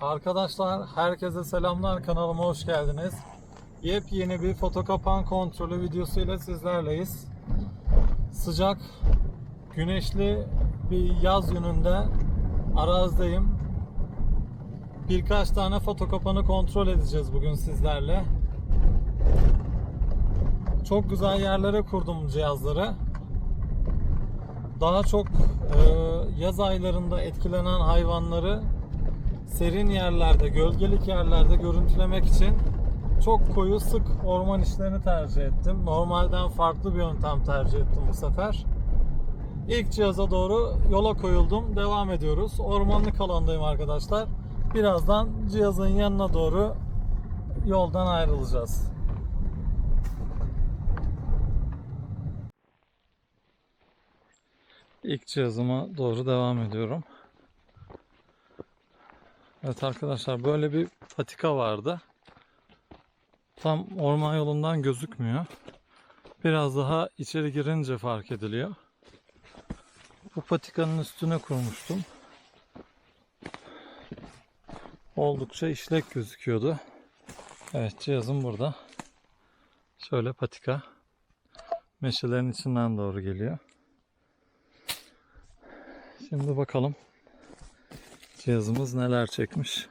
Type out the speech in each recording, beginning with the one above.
Arkadaşlar herkese selamlar kanalıma hoş geldiniz. Yepyeni bir foto kapan kontrolü videosuyla sizlerleyiz. Sıcak, güneşli bir yaz gününde arazdayım. Birkaç tane foto kapanı kontrol edeceğiz bugün sizlerle. Çok güzel yerlere kurdum cihazları. Daha çok e, yaz aylarında etkilenen hayvanları serin yerlerde, gölgelik yerlerde görüntülemek için çok koyu sık orman işlerini tercih ettim. Normalden farklı bir yöntem tercih ettim bu sefer. İlk cihaza doğru yola koyuldum. Devam ediyoruz. Ormanlık alandayım arkadaşlar. Birazdan cihazın yanına doğru yoldan ayrılacağız. İlk cihazıma doğru devam ediyorum. Evet arkadaşlar böyle bir patika vardı. Tam orman yolundan gözükmüyor. Biraz daha içeri girince fark ediliyor. Bu patikanın üstüne kurmuştum. Oldukça işlek gözüküyordu. Evet cihazım burada. Şöyle patika. Meşelerin içinden doğru geliyor. Şimdi bakalım cihazımız neler çekmiş.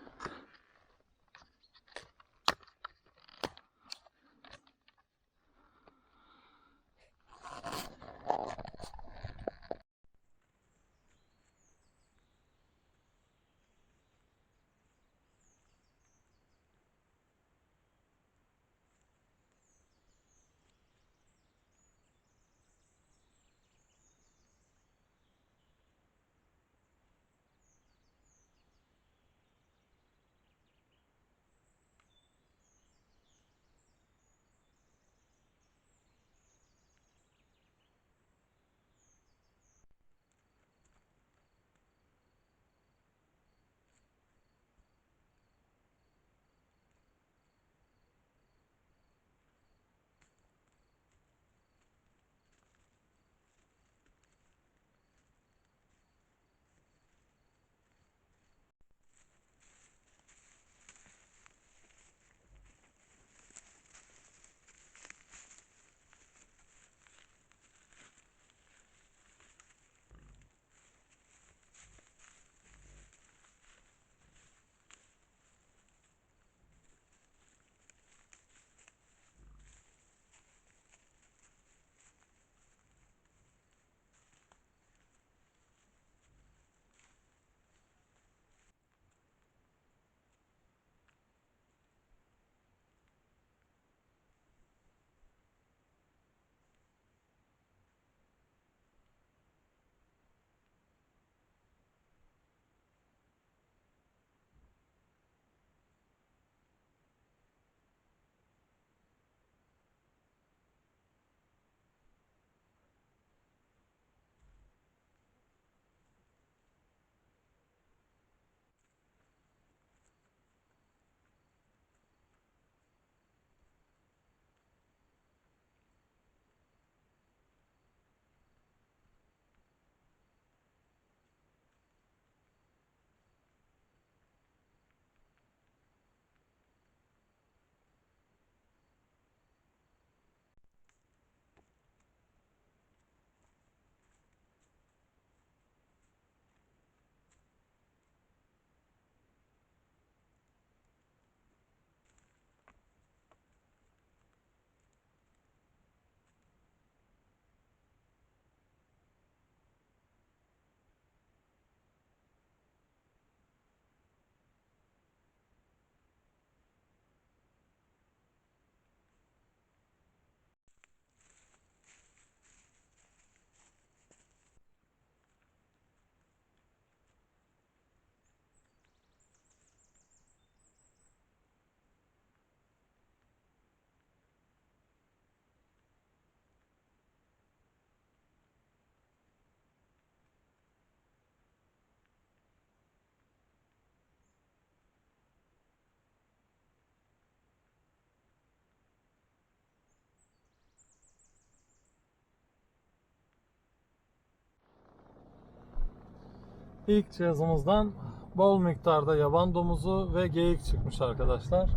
İlk cihazımızdan bol miktarda yaban domuzu ve geyik çıkmış arkadaşlar.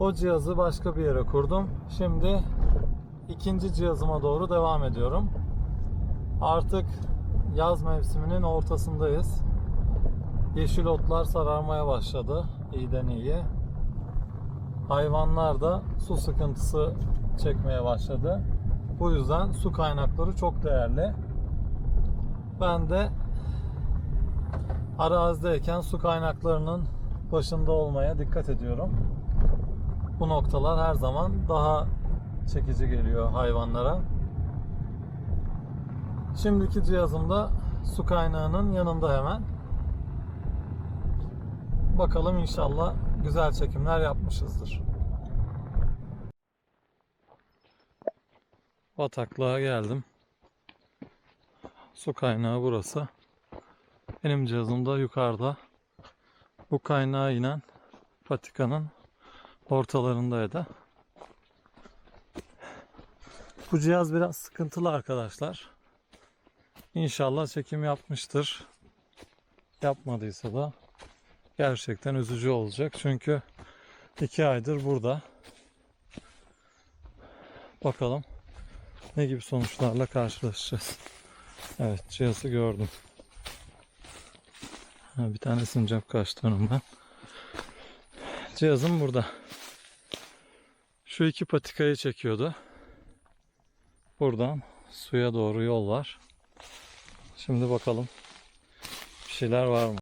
O cihazı başka bir yere kurdum. Şimdi ikinci cihazıma doğru devam ediyorum. Artık yaz mevsiminin ortasındayız. Yeşil otlar sararmaya başladı. İyiden iyiye. Hayvanlar da su sıkıntısı çekmeye başladı. Bu yüzden su kaynakları çok değerli. Ben de arazideyken su kaynaklarının başında olmaya dikkat ediyorum. Bu noktalar her zaman daha çekici geliyor hayvanlara. Şimdiki cihazım da su kaynağının yanında hemen. Bakalım inşallah güzel çekimler yapmışızdır. Bataklığa geldim. Su kaynağı burası. Benim cihazım da yukarıda. Bu kaynağa inen patikanın ortalarındaydı. Bu cihaz biraz sıkıntılı arkadaşlar. İnşallah çekim yapmıştır. Yapmadıysa da gerçekten üzücü olacak. Çünkü iki aydır burada. Bakalım ne gibi sonuçlarla karşılaşacağız. Evet cihazı gördüm. Bir tane sincap kaçtı önümden. Cihazım burada. Şu iki patikayı çekiyordu. Buradan suya doğru yol var. Şimdi bakalım bir şeyler var mı?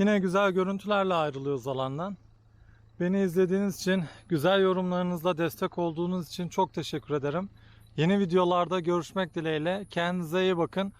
Yine güzel görüntülerle ayrılıyoruz alandan. Beni izlediğiniz için, güzel yorumlarınızla destek olduğunuz için çok teşekkür ederim. Yeni videolarda görüşmek dileğiyle. Kendinize iyi bakın.